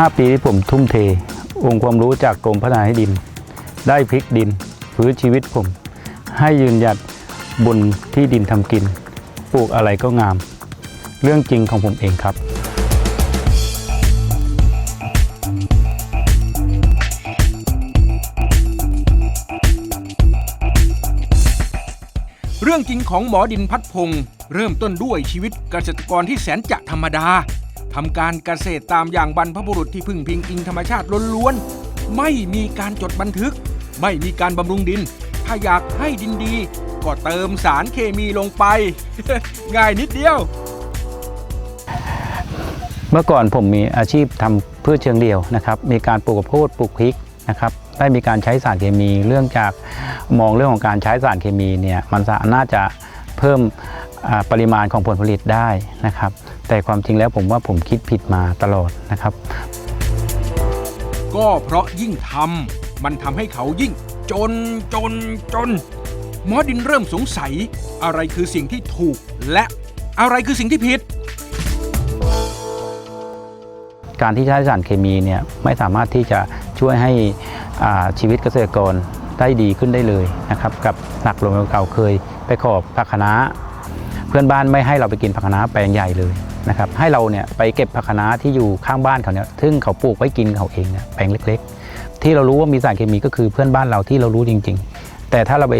5 ปีที่ผมทุ่มเท องค์ความรู้จากกรมพัฒนาที่ดิน ได้พลิกดินฟื้นชีวิตผม ให้ยืนหยัดบนที่ดินทำกิน ปลูกอะไรก็งาม เรื่องจริงของผมเองครับเรื่องจริงของหมอดินพัดพงศ์เริ่มต้นด้วยชีวิตเกษตรกรที่แสนจะธรรมดา ทำการเกษตรตามอย่างบรรพบุรุษที่พึ่งพิงอิงธรรมชาติล้วนๆ ไม่มีการจดบันทึก ไม่มีการบำรุงดิน ถ้าอยากให้ดินดี ก็เติมสารเคมีลงไป ง่ายนิดเดียว เมื่อก่อนผมมีอาชีพทำพืชเชิงเดียวนะครับ มีการปลูกข้าวโพดปลูกพริกนะครับได้มีการใช้สารเคมี เรื่องจากมองเรื่องของการใช้สารเคมีเนี่ยมันสาน่าจะเพิ่มอ่าปริมาณของผลผลิตได้นะครับ แต่ความจริงแล้วผมว่าผมคิดผิดมาตลอดนะครับ ก็เพราะยิ่งทำมันทำให้เขายิ่ง จนจนจน หมอดินเริ่มสงสัย อะไรคือสิ่งที่ถูกและอะไรคือสิ่งที่ผิด การที่ใช้สารเคมีเนี่ยไม่สามารถที่จะช่วยให้อ่าชีวิตเกษตรกรได้ดีขึ้นได้เลยนะครับกับหลักลมเก่าเคยไปขอผักคะน้าเพื่อนบ้านไม่ให้เราไปกินผักคะน้าแปลงใหญ่เลย นะครับให้เราเนี่ยไปเก็บผักคะน้าที่อยู่ข้างบ้านเขาเนี่ยซึ่งเขาปลูกไว้กินเขาเองเนี่ยแปลงเล็ก ๆ ที่เรารู้ว่ามีสารเคมีก็คือเพื่อนบ้านเราที่เรารู้จริง ๆ แต่ถ้าเราไป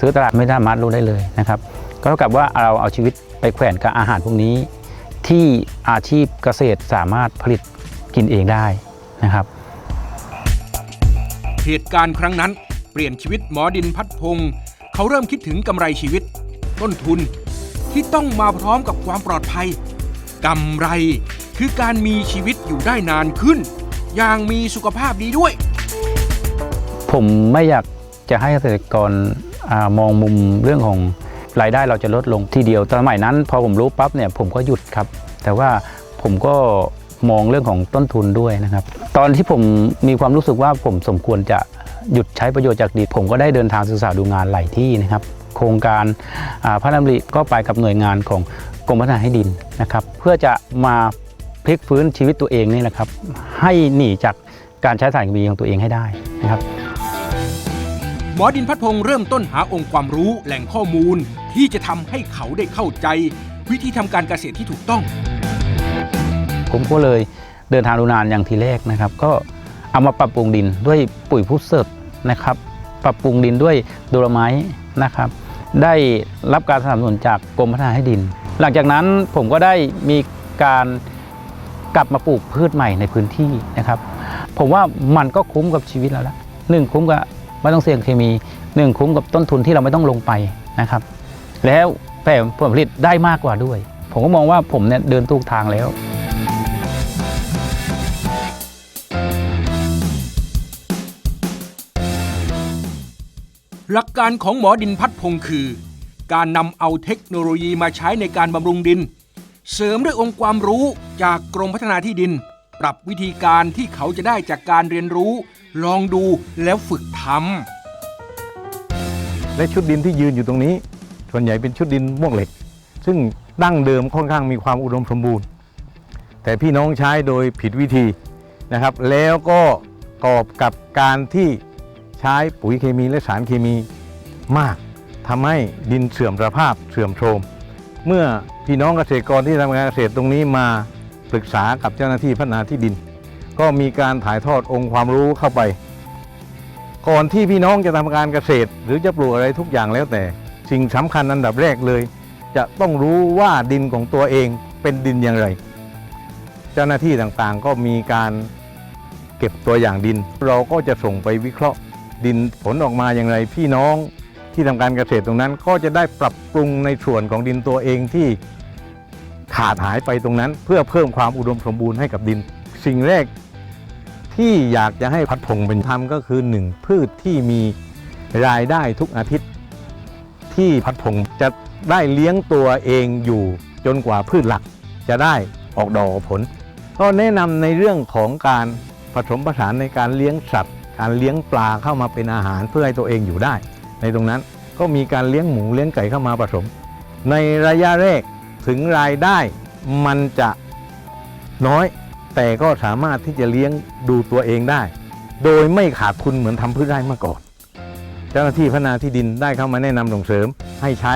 ซื้อตลาดไม่สามารถรู้ได้เลยนะครับก็เท่ากับว่าเราเอาชีวิตไปแขวนกับอาหารพวกนี้ ที่อาชีพเกษตรสามารถผลิตกินเองได้นะครับเหตุการณ์ครั้งนั้นเปลี่ยนชีวิตหมอดินพัดพงศ์เขาเริ่มคิดถึงกำไรชีวิต ต้นทุนที่ต้องมาพร้อมกับความปลอดภัย กำไร คือการมีชีวิตอยู่ได้นานขึ้น อย่างมีสุขภาพดีด้วย ผมไม่อยากจะให้เกษตรกรอามองมุมเรื่องของรายได้เราจะลดลงทีเดียวสมัยนั้น พอผมรู้ปั๊บเนี่ยผมก็หยุดครับ แต่ว่าผมก็มองเรื่องของต้นทุนด้วยนะครับ ตอนที่ผมมีความรู้สึกว่าผมสมควรจะหยุดใช้ประโยชน์จากดินผมก็ได้เดินทางศึกษาดูงานหลายที่นะครับ โครงการาพระดำริก็ไปกับหน่วยงานของ รมพัฒนาให้ดินนะครับเพื่อจะมาพลิกฟื้นชีวิตตัวเองนี่แหละครับให้หนีจากการใช้สารเคมีของตัวเองให้ได้นะครับหมอดินพัดพงศ์เริ่มต้นหาองค์ความรู้แหล่งข้อมูลที่จะทำให้เขาได้เข้าใจ วิธีทำการเกษตรที่ถูกต้อง ผมก็เลยเดินทางดูนานอย่างทีแรกนะครับ ก็เอามาปรับปรุงดินด้วยปุ๋ยพุทธเสิร์ฟนะครับ ปรับปรุงดินด้วยโดโลไมต์นะครับ ได้รับการสนับสนุนจากกรมพัฒนาให้ดิน หลังจากนั้นผมก็ได้มีการกลับมาปลูกพืชใหม่ในพื้นที่นะครับ ผมว่ามันก็คุ้มกับชีวิตเราแล้วหนึ่งคุ้มกับไม่ต้องเสี่ยงเคมีหนึ่งคุ้มกับต้นทุนที่เราไม่ต้องลงไปนะครับ แล้วแต่ผลผลิตได้มากกว่าด้วย ผมก็มองว่าผมเนี่ยเดินถูกทางแล้วหลักการของหมอดินพัดพงคือ การนำเอาเทคโนโลยีมาใช้ในการบำรุงดิน เสริมด้วยองค์ความรู้จากกรมพัฒนาที่ดิน ปรับวิธีการที่เขาจะได้จากการเรียนรู้ ลองดูแล้วฝึกทำและชุดดินที่ยืนอยู่ตรงนี้ ส่วนใหญ่เป็นชุดดินม่วงเหล็ก ซึ่งดั้งเดิมค่อนข้างมีความอุดมสมบูรณ์ แต่พี่น้องใช้โดยผิดวิธีนะครับ แล้วก็กอบกับการที่ใช้ปุ๋ยเคมีและสารเคมีมาก ทำให้ดินเสื่อมสภาพเสื่อมโทรม เมื่อพี่น้องเกษตรกรที่ทำการเกษตรตรงนี้มาปรึกษากับเจ้าหน้าที่พัฒนาที่ดิน ก็มีการถ่ายทอดองค์ความรู้เข้าไป ก่อนที่พี่น้องจะทำการเกษตร หรือจะปลูกอะไรทุกอย่างแล้วแต่ สิ่งสำคัญอันดับแรกเลย จะต้องรู้ว่าดินของตัวเองเป็นดินอย่างไร เจ้าหน้าที่ต่างๆก็มีการเก็บตัวอย่างดิน เราก็จะส่งไปวิเคราะห์ดินผลออกมาอย่างไรพี่น้อง ที่ทำการเกษตรตรงนั้น ก็จะได้ปรับปรุงในส่วนของดินตัวเองที่ขาดหายไปตรงนั้น เพื่อเพิ่มความอุดมสมบูรณ์ให้กับดิน สิ่งแรกที่อยากจะให้พัดพงเป็นทำก็คือหนึ่งพืชที่มีรายได้ทุกอาทิตย์ ที่พัดพงจะได้เลี้ยงตัวเองอยู่จนกว่าพืชหลักจะได้ออกดอกผล ก็แนะนำในเรื่องของการผสมผสานในการเลี้ยงสัตว์ การเลี้ยงปลาเข้ามาเป็นอาหารเพื่อให้ตัวเองอยู่ได้ ในตรงนั้นก็มีการเลี้ยงหมูเลี้ยงไก่เข้ามาผสม ในระยะแรกถึงรายได้มันจะน้อย แต่ก็สามารถที่จะเลี้ยงดูตัวเองได้ โดยไม่ขาดทุนเหมือนทำพืชไร่เมื่อก่อน เจ้าหน้าที่พัฒนาที่ดินได้เข้ามาแนะนำส่งเสริม ให้ใช้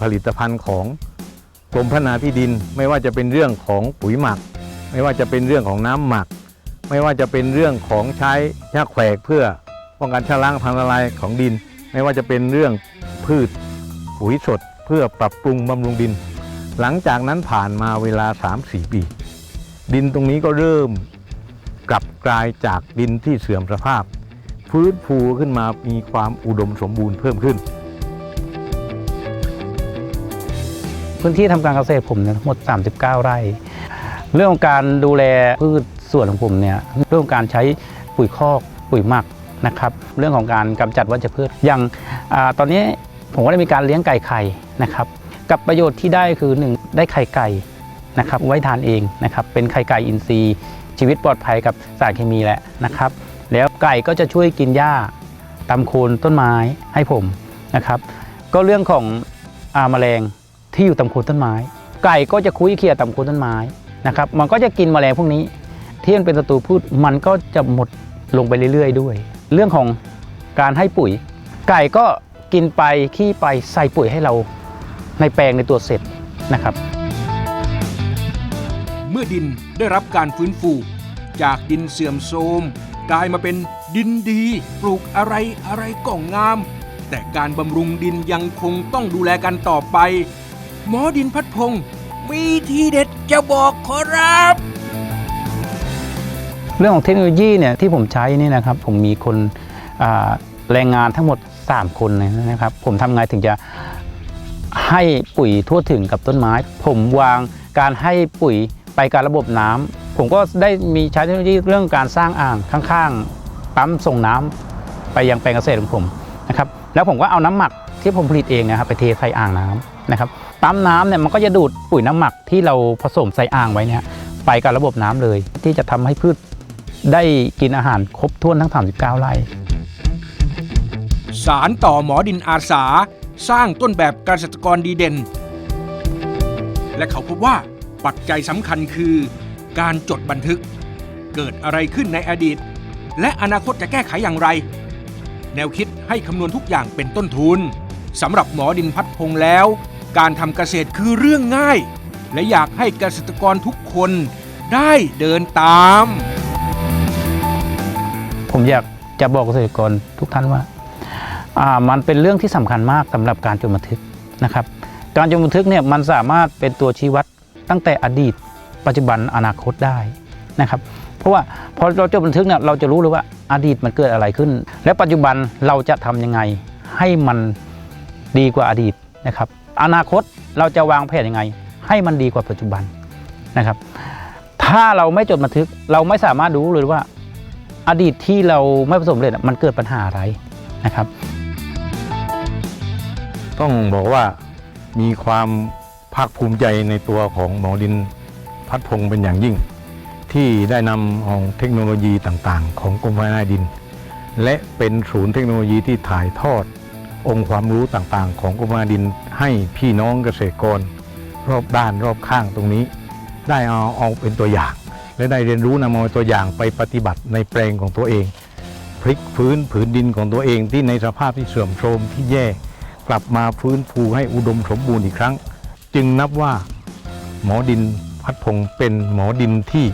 ผลิตภัณฑ์ของกรมพัฒนาที่ดินไม่ว่าจะเป็นเรื่องของปุ๋ยหมัก ไม่ว่าจะเป็นเรื่องของน้ำหมัก ไม่ว่าจะเป็นเรื่องของใช้หญ้าแขวกเพื่อป้องกันชะล้างพังละลายของดิน ไม่ว่าจะเป็นเรื่องพืชปุ๋ยสดเพื่อปรับปรุงบำรุงดิน หลังจากนั้นผ่านมาเวลา 3-4 ปี ดินตรงนี้ก็เริ่มกลับกลายจากดินที่เสื่อมสภาพ ฟื้นฟูขึ้นมามีความอุดมสมบูรณ์เพิ่มขึ้น พื้นที่ทำการเกษตรผมเนี่ยทั้งหมด 39 ไร่ เรื่องของการดูแลพืชส่วนของผมเนี่ยเรื่องของการใช้ปุ๋ยคอกปุ๋ยหมัก นะครับเรื่องของการกำจัดวัชพืชอย่างอตอนนี้ผมก็ได้มีการเลี้ยงไก่ไข่นะครับกับประโยชน์ที่ได้คือหนึ่งได้ไข่ไก่นะครับไว้ทานเองนะครับเป็นไข่ไก่อินทรีย์ ชีวิตปลอดภัยกับสารเคมีแหละนะครับ แล้วไก่ก็จะช่วยกินหญ้าตำโคนต้นไม้ให้ผมนะครับ ก็เรื่องของอาแมลงที่อยู่ตามโคนต้นไม้ ไก่ก็จะคุยเคียตามโคนต้นไม้นะครับ มันก็จะกินแมลงพวกนี้ที่มันเป็นศัตรูพืชมันก็จะหมดลงไปเรื่อย ๆ ด้วย เรื่องของการให้ปุ๋ย ไก่ก็กินไปขี้ไปใส่ปุ๋ยให้เราในแปลงในตัวเสร็จนะครับ เมื่อดินได้รับการฟื้นฟู จากดินเสื่อมโทรมกลายมาเป็นดินดี ปลูกอะไรอะไรก็งาม แต่การบำรุงดินยังคงต้องดูแลกันต่อไป หมอดินพัดพงศ์มีทีเด็ดจะบอกขอรับ เรื่องของเทคโนโลยีเนี่ยที่ผมใช้นี่นะครับผมมีคนแรงงานทั้งหมด 3 คนนะครับผมทำไงถึงจะให้ปุ๋ยทั่วถึงกับต้นไม้ ผมวางการให้ปุ๋ยไปการระบบน้ำผมก็ได้มีใช้เทคโนโลยีเรื่องการสร้างอ่างข้างๆ ปั๊มส่งน้ำไปยังแปลงเกษตรของผมนะครับแล้วผมก็เอาน้ำหมักที่ผมผลิตเองนะครับไปเทใส่อ่างน้ำนะครับปั๊มน้ำเนี่ยมันก็จะดูดปุ๋ยน้ำหมักที่เราผสมใส่อ่างไว้เนี่ยไปกับระบบน้ำเลย ที่จะทำให้พืช ได้กินอาหารครบถ้วนทั้ง 39 ไร่ สารต่อหมอดินอาสา สร้างต้นแบบเกษตรกรดีเด่น และเขาพบว่าปัจจัยสำคัญคือ การจดบันทึก เกิดอะไรขึ้นในอดีต และอนาคตจะแก้ไขอย่างไร แนวคิดให้คำนวณทุกอย่างเป็นต้นทุนสำหรับหมอดินพัดพงแล้ว การทำเกษตรคือเรื่องง่าย และอยากให้เกษตรกรทุกคนได้เดินตาม ผมอยากจะบอกเกษตรกรทุกท่านว่ามันเป็นเรื่องที่สำคัญมากสำหรับการจดบันทึกนะครับ การจดบันทึกเนี่ยมันสามารถเป็นตัวชี้วัดตั้งแต่อดีต ปัจจุบันอนาคตได้นะครับ เพราะว่าพอเราจดบันทึกเนี่ยเราจะรู้เลยว่าอดีตมันเกิดอะไรขึ้น และปัจจุบันเราจะทำยังไงให้มันดีกว่าอดีตนะครับ อนาคตเราจะวางแผนยังไง ให้มันดีกว่าปัจจุบันนะครับ ถ้าเราไม่จดบันทึกเราไม่สามารถรู้เลยว่า อดีตที่เราไม่ประสบความเร็จอะมันเกิดปัญหาอะไรนะครับ ต้องบอกว่ามีความภาคภูมิใจในตัวของหมอดินพัดพงศ์เป็นอย่างยิ่ง ที่ได้นำเอาเทคโนโลยีต่างๆ ของกรมพัฒนาดิน และเป็นศูนย์เทคโนโลยีที่ถ่ายทอด องค์ความรู้ต่างๆ ของกรมพัฒนาดินให้พี่น้องเกษตรกร รอบด้านรอบข้างตรงนี้ ได้เอาเอาเป็นตัวอย่าง และได้เรียนรู้นำเอาตัวอย่างไปปฏิบัติในแปลงของตัวเอง พลิกฟื้นผืนดินของตัวเองที่ในสภาพที่เสื่อมโทรมที่แย่ กลับมาฟื้นฟูให้อุดมสมบูรณ์อีกครั้ง จึงนับว่าหมอดินพัดพงเป็นหมอดินที่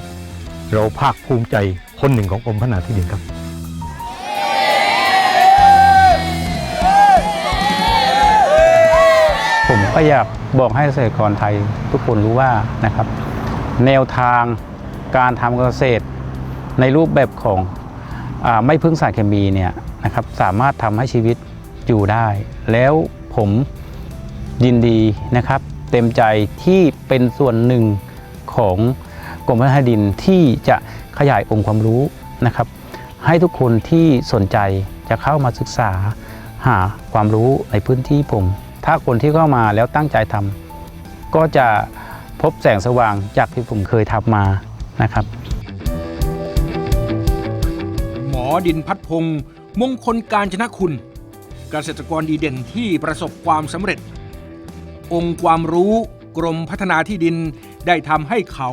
เราภาคภูมิใจคนหนึ่งของกรมพัฒนาที่ดินครับผมก็อยากบอกให้เกษตรกรไทยทุกคนรู้ว่านะครับ แนวทาง การทำเกษตรในรูปแบบของอไม่พึ่งสารเคมีเนี่ยนะครับสามารถทำให้ชีวิตอยู่ได้ แล้วผมยินดีนะครับเต็มใจที่เป็นส่วนหนึ่งของกรมพัฒนาดินที่จะขยายองค์ความรู้นะครับ ให้ทุกคนที่สนใจจะเข้ามาศึกษาหาความรู้ในพื้นที่ผม ถ้าคนที่เข้ามาแล้วตั้งใจทำก็จะพบแสงสว่างจากที่ผมเคยทำมา นะครับ หมอดินพัดพงศ์มงคลการจนะคุณเกษตรกรดีเด่นที่ประสบความสำเร็จ องค์ความรู้กรมพัฒนาที่ดินได้ทำให้เขา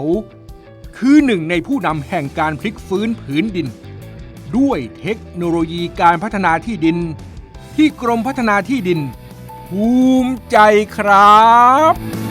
คือหนึ่งในผู้นำแห่งการพลิกฟื้นผืนดิน ด้วยเทคโนโลยีการพัฒนาที่ดิน ที่กรมพัฒนาที่ดิน ภูมิใจครับ